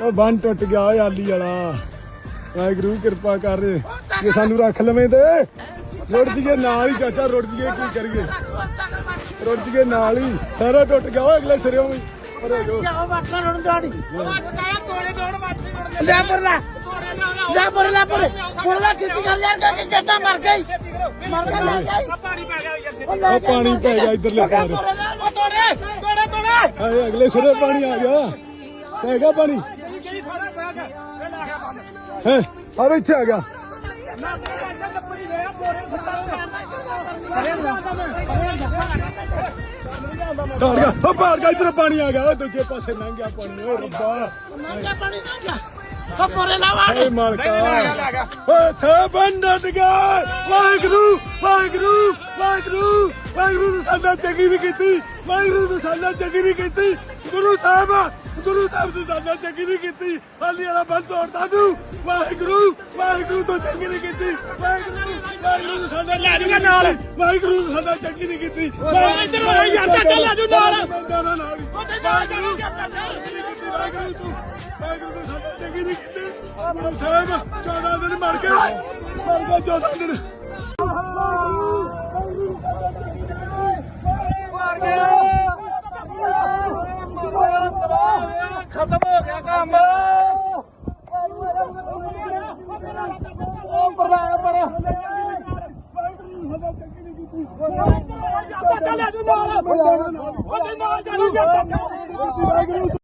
ਉਹ ਬੰਨ ਟੁੱਟ ਗਿਆ ਓਏ ਆਲੀ ਵਾਲਾ। ਵਾਹਿਗੁਰੂ ਕਿਰਪਾ ਕਰ। ਜੇ ਸਾਨੂੰ ਰੱਖ ਲਵੇਂ ਤੇ ਰੁੜ ਜੀਏ ਨਾਲ ਹੀ ਚਾਚਾ ਰੁੜ ਜੀਏ ਕੀ ਕਰੀਏ? ਰੁੜ ਜੀਏ ਨਾਲ ਹੀ। ਸਾਰਾ ਟੁੱਟ ਗਿਆ ਓਏ ਅਗਲੇ ਸਿਰੇ ਵੀ। ਪਰੇ ਜੋ ਲੈ ਪਰ ਲੈ ਲੈ ਪਰ ਲੈ ਪਰ। ਪਰ ਲੈ ਕਿੱਥੇ ਕਰ ਯਾਰ ਕਿ ਜੱਟਾ ਮਰ ਗਈ। ਮਰ ਗਿਆ ਲੈ ਗਈ। ਪਾਣੀ ਪੈ ਗਿਆ ਇਧਰਲੇ ਪਾਰ ਉਹ ਤੋੜੇ ਤੋੜੇ ਤੋੜੇ ਹਾਏ ਅਗਲੇ ਸਿਰੇ ਪਾਣੀ ਆ ਗਿਆ। ਗਿਆ ਪਾਣੀ? ਹੈ? ਆ ਇੱਥੇ ਆ ਗਿਆ। ਡਰ ਗਿਆ। ਉਹ ਪਾਰ ਗਿਆ ਇਧਰ ਪਾਣੀ ਆ ਗਿਆ। ਦੂਜੇ ਪਾਸੇ ਲੰਘ ਗਿਆ ਪਾਣੀ। ਓ ਰੱਬਾ। ਨੰਗਾ ਪਾਣੀ ਨੰਗਾ ਉਹ ਪਰੇ ਲਾ ਵਾੜ ਏ ਮਾਲਕਾ। ਓਏ ਛੇ ਬੰਦਤ ਗਿਆ ਵਾਹਿਗੁਰੂ ਵਾਹਿਗੁਰੂ ਵਾਹਿਗੁਰੂ ਵਾਹਿਗੁਰੂ। ਸਾਡਾ ਚੰਗੀ ਨਹੀਂ ਕੀਤੀ ਵਾਹਿਗੁਰੂ ਨੇ ਸਾਡਾ ਚੰਗੀ ਨਹੀਂ ਕੀਤੀ ਗੁਰੂ ਸਾਹਿਬ ਗੁਰੂ ਸਾਹਿਬ ਨੇ ਸਾਡਾ ਚੰਗੀ ਨਹੀਂ ਕੀਤੀ ਹਾਲੀ ਵਾਲਾ ਬੰਦ ਤੋੜਦਾ ਤੂੰ ਵਾਹਿਗੁਰੂ ਵਾਹਿਗੁਰੂ ਤੋਂ ਚੰਗੀ ਨਹੀਂ ਕੀਤੀ ਵਾਹਿਗੁਰੂ ਵਾਹਿਗੁਰੂ ਨੇ ਸਾਡਾ ਲੈ ਜੂਗਾ ਨਾਲ। ਵਾਹਿਗੁਰੂ ਨੇ ਸਾਡਾ ਚੰਗੀ ਨਹੀਂ ਕੀਤੀ ਆ ਯਾਰ, ਚਾਚਾ ਲੈ ਜੂ ਨਾਲ। ਵਾਹਿਗੁਰੂ ਵਾਹਿਗੁਰੂ ਤੂੰ ਵਾਹਿਗੁਰੂ ਨੇ ਸਾਡਾ ਚੰਗੀ ਨਹੀਂ ਕੀਤੀ ਗੁਰੂ ਸਾਹਿਬ 14 ਦਿਨ ਮਰ ਗਏ ਮਰ ਗਏ 14 ਦਿਨ। ਖਤਮ ਹੋ ਗਿਆ ਕੰਮ। ਉਹ ਪਰ ਪਰ ਚੱਲ ਜੂ ਨਾਲ। ਉਹਦੇ ਨਾਲ। ਜਾਣਾ